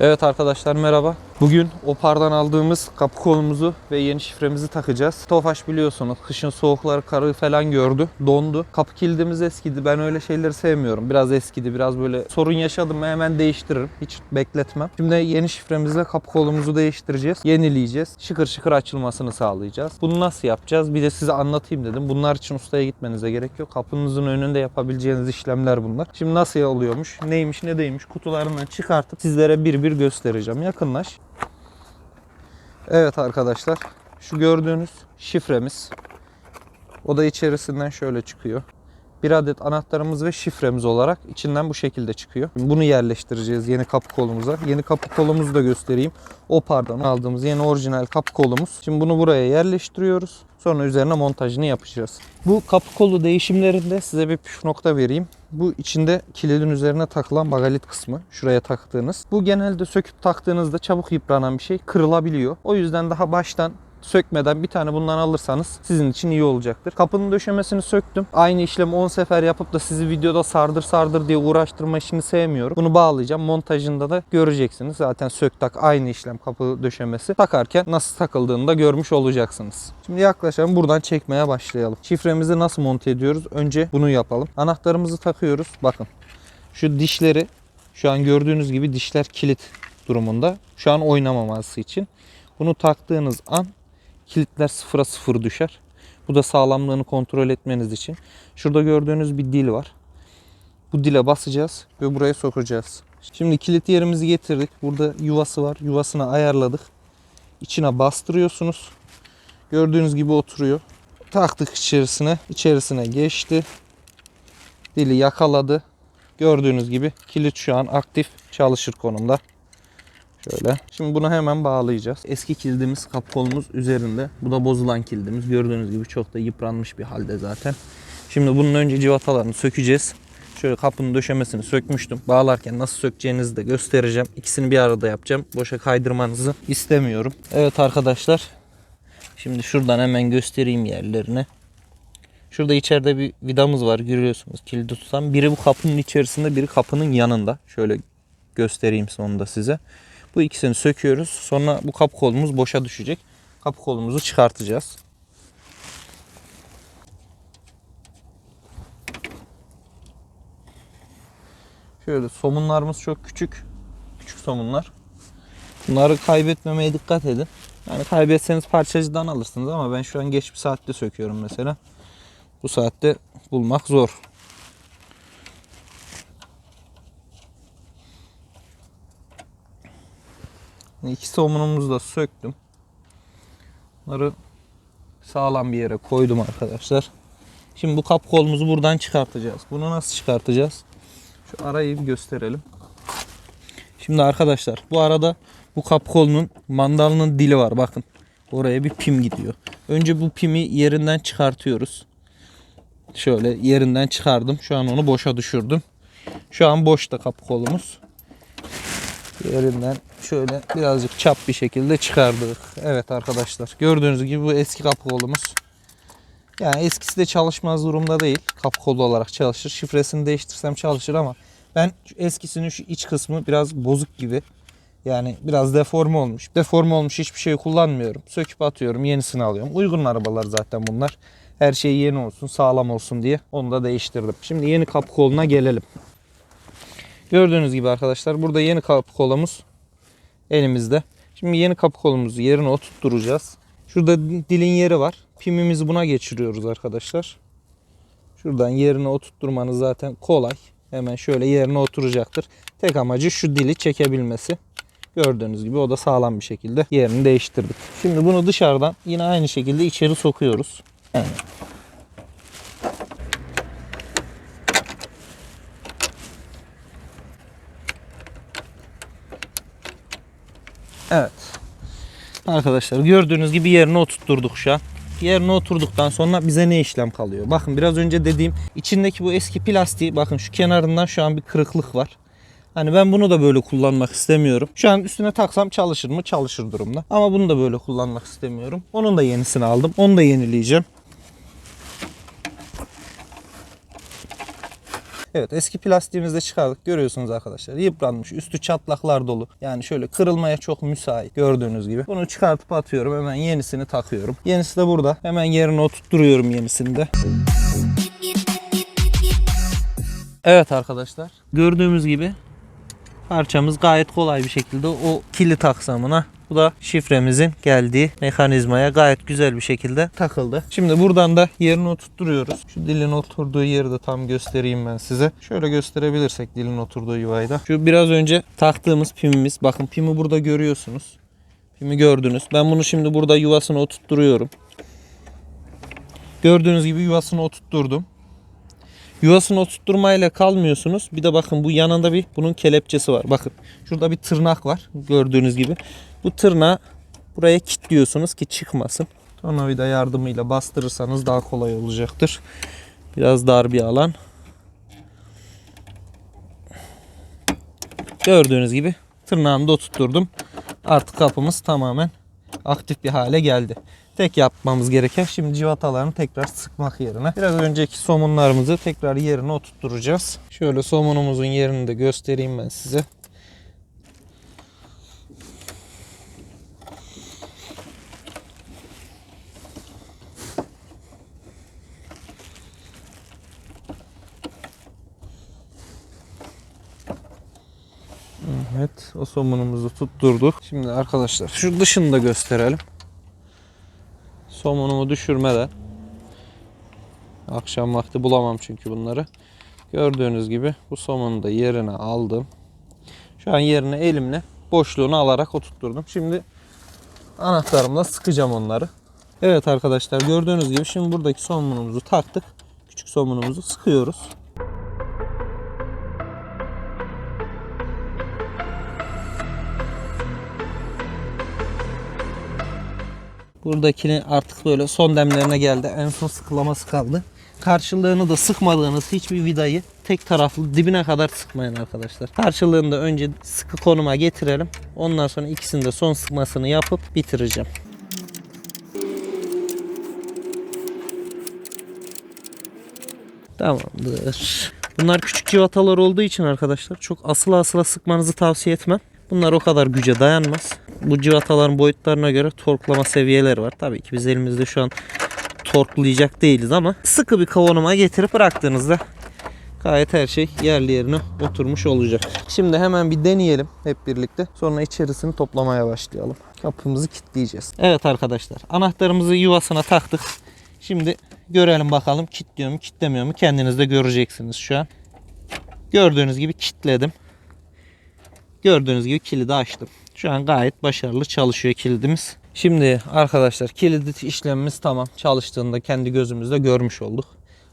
Evet arkadaşlar merhaba. Bugün Opar'dan aldığımız kapı kolumuzu ve yeni şifremizi takacağız. Tofaş biliyorsunuz kışın soğukları karı falan gördü. Dondu. Kapı kilidimiz eskidi. Ben öyle şeyleri sevmiyorum. Biraz eskidi. Biraz böyle sorun yaşadım hemen değiştiririm. Hiç bekletmem. Şimdi yeni şifremizle kapı kolumuzu değiştireceğiz. Yenileyeceğiz. Şıkır şıkır açılmasını sağlayacağız. Bunu nasıl yapacağız? Bir de size anlatayım dedim. Bunlar için ustaya gitmenize gerek yok. Kapınızın önünde yapabileceğiniz işlemler bunlar. Şimdi nasıl oluyormuş? Neymiş ne değilmiş? Kutularından çıkartıp sizlere bir bir göstereceğim. Yakınlaş. Evet arkadaşlar. Şu gördüğünüz şifremiz. O da içerisinden şöyle çıkıyor. Bir adet anahtarımız ve şifremiz olarak içinden bu şekilde çıkıyor. Bunu yerleştireceğiz yeni kapı kolumuza. Yeni kapı kolumuzu da göstereyim. O pardon aldığımız yeni orijinal kapı kolumuz. Şimdi bunu buraya yerleştiriyoruz. Sonra üzerine montajını yapacağız. Bu kapı kolu değişimlerinde size bir püf nokta vereyim. Bu içinde kilidin üzerine takılan bagalit kısmı. Şuraya taktığınız. Bu genelde söküp taktığınızda çabuk yıpranan bir şey. Kırılabiliyor. O yüzden daha baştan sökmeden bir tane bundan alırsanız sizin için iyi olacaktır. Kapının döşemesini söktüm. Aynı işlemi 10 sefer yapıp da sizi videoda sardır sardır diye uğraştırma işini sevmiyorum. Bunu bağlayacağım. Montajında da göreceksiniz. Zaten sök tak aynı işlem kapı döşemesi. Takarken nasıl takıldığını da görmüş olacaksınız. Şimdi yaklaşalım. Buradan çekmeye başlayalım. Şifremizi nasıl monte ediyoruz? Önce bunu yapalım. Anahtarımızı takıyoruz. Bakın. Şu dişleri şu an gördüğünüz gibi dişler kilit durumunda. Şu an oynamaması için. Bunu taktığınız an kilitler sıfıra sıfır düşer. Bu da sağlamlığını kontrol etmeniz için. Şurada gördüğünüz bir dil var. Bu dile basacağız ve buraya sokacağız. Şimdi kilit yerimizi getirdik. Burada yuvası var. Yuvasını ayarladık. İçine bastırıyorsunuz. Gördüğünüz gibi oturuyor. Taktık içerisine. İçerisine geçti. Dili yakaladı. Gördüğünüz gibi kilit şu an aktif çalışır konumda. Şöyle. Şimdi bunu hemen bağlayacağız. Eski kilidimiz kapı kolumuz üzerinde. Bu da bozulan kilidimiz. Gördüğünüz gibi çok da yıpranmış bir halde zaten. Şimdi bunun önce civatalarını sökeceğiz. Şöyle kapının döşemesini sökmüştüm. Bağlarken nasıl sökeceğinizi de göstereceğim. İkisini bir arada yapacağım. Boşa kaydırmanızı istemiyorum. Evet arkadaşlar. Şimdi şuradan hemen göstereyim yerlerini. Şurada içeride bir vidamız var görüyorsunuz kilidi tutan. Biri bu kapının içerisinde biri kapının yanında. Şöyle göstereyim sonunda size. Bu ikisini söküyoruz. Sonra bu kapı kolumuz boşa düşecek. Kapı kolumuzu çıkartacağız. Şöyle somunlarımız çok küçük. Küçük somunlar. Bunları kaybetmemeye dikkat edin. Yani kaybetseniz parçacıdan alırsınız ama ben şu an geç bir saatte söküyorum mesela. Bu saatte bulmak zor. İki somunumuzu da söktüm. Bunları sağlam bir yere koydum arkadaşlar. Şimdi bu kap kolumuzu buradan çıkartacağız. Bunu nasıl çıkartacağız? Şu arayı bir gösterelim. Şimdi arkadaşlar bu arada bu kap kolunun mandalının dili var bakın. Oraya bir pim gidiyor. Önce bu pimi yerinden çıkartıyoruz. Şöyle yerinden çıkardım. Şu an onu boşa düşürdüm. Şu an boşta kapı kolumuz. Yerinden şöyle birazcık çap bir şekilde çıkardık. Evet arkadaşlar gördüğünüz gibi bu eski kapı kolumuz. Yani eskisi de çalışmaz durumda değil. Kapı kolu olarak çalışır. Şifresini değiştirsem çalışır ama ben eskisinin şu iç kısmı biraz bozuk gibi. Yani biraz deforme olmuş. Deforme olmuş hiçbir şey kullanmıyorum. Söküp atıyorum yenisini alıyorum. Uygun arabalar zaten bunlar. Her şey yeni olsun sağlam olsun diye onu da değiştirdim. Şimdi yeni kapı koluna gelelim. Gördüğünüz gibi arkadaşlar burada yeni kapı kolumuz elimizde. Şimdi yeni kapı kolumuzu yerine oturtturacağız. Şurada dilin yeri var. Pimimizi buna geçiriyoruz arkadaşlar. Şuradan yerine oturtturmanız zaten kolay. Hemen şöyle yerine oturacaktır. Tek amacı şu dili çekebilmesi. Gördüğünüz gibi o da sağlam bir şekilde yerini değiştirdik. Şimdi bunu dışarıdan yine aynı şekilde içeri sokuyoruz. Yani Evet. Arkadaşlar gördüğünüz gibi yerine oturtturduk şu an. Yerine oturduktan sonra bize ne işlem kalıyor? Bakın biraz önce dediğim içindeki bu eski plastiği bakın şu kenarından şu an bir kırıklık var. Hani ben bunu da böyle kullanmak istemiyorum. Şu an üstüne taksam çalışır mı? Çalışır durumda. Ama bunu da böyle kullanmak istemiyorum. Onun da yenisini aldım. Onu da yenileyeceğim. Evet eski plastiğimizi de çıkardık. Görüyorsunuz arkadaşlar. Yıpranmış. Üstü çatlaklar dolu. Yani şöyle kırılmaya çok müsait. Gördüğünüz gibi. Bunu çıkartıp atıyorum. Hemen yenisini takıyorum. Yenisi de burada. Hemen yerine oturtturuyorum yenisini de. Evet arkadaşlar. Gördüğümüz gibi parçamız gayet kolay bir şekilde o kilit aksamına bu da şifremizin geldiği mekanizmaya gayet güzel bir şekilde takıldı. Şimdi buradan da yerini oturtturuyoruz. Şu dilin oturduğu yeri de tam göstereyim ben size. Şöyle gösterebilirsek dilin oturduğu yuvayı da. Şu biraz önce taktığımız pimimiz. Bakın pimi burada görüyorsunuz. Pimi gördünüz. Ben bunu şimdi burada yuvasına oturtturuyorum. Gördüğünüz gibi yuvasına oturtturdum. Yuvasını oturtturmayla kalmıyorsunuz. Bir de bakın bu yanında bir bunun kelepçesi var. Bakın şurada bir tırnak var gördüğünüz gibi. Bu tırnağı buraya kilitliyorsunuz ki çıkmasın. Tornavida yardımıyla bastırırsanız daha kolay olacaktır. Biraz dar bir alan. Gördüğünüz gibi tırnağını da oturtturdum. Artık kapımız tamamen aktif bir hale geldi. Tek yapmamız gereken şimdi civatalarını tekrar sıkmak yerine biraz önceki somunlarımızı tekrar yerine oturtturacağız. Şöyle somunumuzun yerini de göstereyim ben size. Evet o somunumuzu tutturduk. Şimdi arkadaşlar şu dışını da gösterelim. Somunumu düşürmeden akşam vakti bulamam çünkü bunları. Gördüğünüz gibi bu somunu da yerine aldım. Şu an yerine elimle boşluğunu alarak oturtturdum. Şimdi anahtarımla sıkacağım onları. Evet arkadaşlar gördüğünüz gibi şimdi buradaki somunumuzu taktık. Küçük somunumuzu sıkıyoruz. Buradakini artık böyle son demlerine geldi. En son sıkılaması kaldı. Karşılığını da sıkmadığınız hiçbir vidayı tek taraflı dibine kadar sıkmayın arkadaşlar. Karşılığını da önce sıkı konuma getirelim. Ondan sonra ikisini de son sıkmasını yapıp bitireceğim. Tamamdır. Bunlar küçük civatalar olduğu için arkadaşlar çok asıla asıla sıkmanızı tavsiye etmem. Bunlar o kadar güce dayanmaz. Bu civataların boyutlarına göre torklama seviyeleri var. Tabii ki biz elimizde şu an torklayacak değiliz ama sıkı bir kavanoma getirip bıraktığınızda gayet her şey yerli yerine oturmuş olacak. Şimdi hemen bir deneyelim hep birlikte. Sonra içerisini toplamaya başlayalım. Kapımızı kilitleyeceğiz. Evet arkadaşlar anahtarımızı yuvasına taktık. Şimdi görelim bakalım kilitliyor mu kilitlemiyor mu kendiniz de göreceksiniz şu an. Gördüğünüz gibi kilitledim. Gördüğünüz gibi kilidi açtım. Şu an gayet başarılı çalışıyor kilidimiz. Şimdi arkadaşlar kilidi işlemimiz tamam. Çalıştığında kendi gözümüzle görmüş olduk.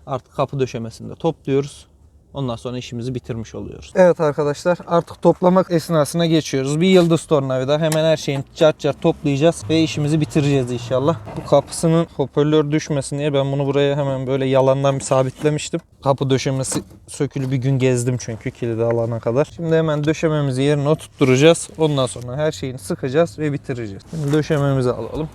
Artık kapı döşemesini de topluyoruz. Ondan sonra işimizi bitirmiş oluyoruz. Evet arkadaşlar artık toplamak esnasına geçiyoruz. Bir yıldız tornavida hemen her şeyin çat çat toplayacağız ve işimizi bitireceğiz inşallah. Bu kapısının hoparlör düşmesin diye ben bunu buraya hemen böyle yalandan bir sabitlemiştim. Kapı döşemesi sökülü bir gün gezdim çünkü kilidi alana kadar. Şimdi hemen döşememizi yerine oturtturacağız. Ondan sonra her şeyini sıkacağız ve bitireceğiz. Şimdi döşememizi alalım.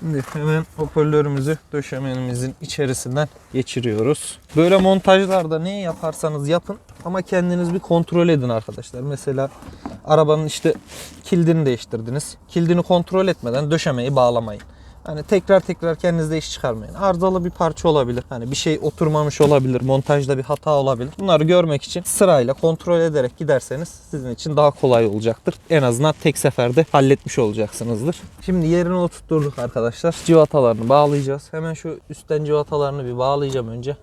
Şimdi hemen hoparlörümüzü döşemenimizin içerisinden geçiriyoruz. Böyle montajlarda ne yaparsanız yapın ama kendiniz bir kontrol edin arkadaşlar. Mesela arabanın işte kilidini değiştirdiniz. Kilidini kontrol etmeden döşemeyi bağlamayın. Hani tekrar tekrar kendinizde iş çıkarmayın. Arızalı bir parça olabilir. Hani bir şey oturmamış olabilir. Montajda bir hata olabilir. Bunları görmek için sırayla kontrol ederek giderseniz sizin için daha kolay olacaktır. En azından tek seferde halletmiş olacaksınızdır. Şimdi yerine oturtturduk arkadaşlar. Civatalarını bağlayacağız. Hemen şu üstten civatalarını bir bağlayacağım önce.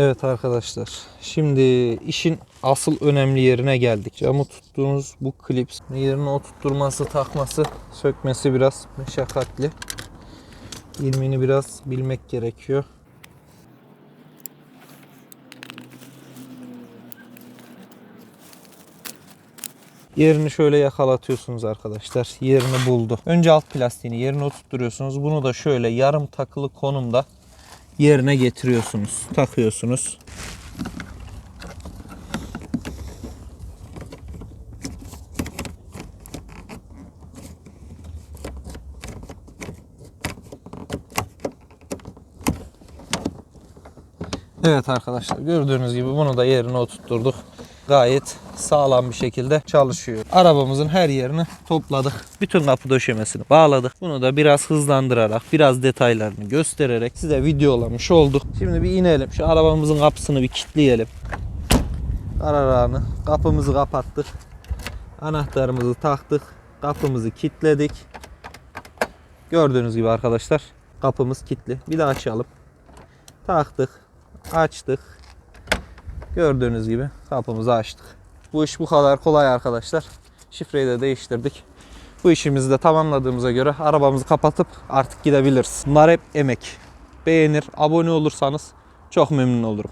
Evet arkadaşlar. Şimdi işin asıl önemli yerine geldik. Camı tuttuğunuz bu klips yerine oturtturması, takması, sökmesi biraz meşakkatli. İlmini biraz bilmek gerekiyor. Yerini şöyle yakalatıyorsunuz arkadaşlar. Yerini buldu. Önce alt plastiğini yerine oturtturuyorsunuz. Bunu da şöyle yarım takılı konumda yerine getiriyorsunuz. Takıyorsunuz. Evet arkadaşlar gördüğünüz gibi bunu da yerine oturtturduk. Gayet sağlam bir şekilde çalışıyor. Arabamızın her yerini topladık. Bütün kapı döşemesini bağladık. Bunu da biraz hızlandırarak, biraz detaylarını göstererek size videolamış olduk. Şimdi bir inelim. Şu arabamızın kapısını bir kilitleyelim. Kararağını, kapımızı kapattık. Anahtarımızı taktık. Kapımızı kilitledik. Gördüğünüz gibi arkadaşlar kapımız kilitli. Bir daha açalım. Taktık. Açtık. Gördüğünüz gibi kapımızı açtık. Bu iş bu kadar kolay arkadaşlar. Şifreyi de değiştirdik. Bu işimizi de tamamladığımıza göre arabamızı kapatıp artık gidebiliriz. Bunlar hep emek. Beğenir, abone olursanız çok memnun olurum.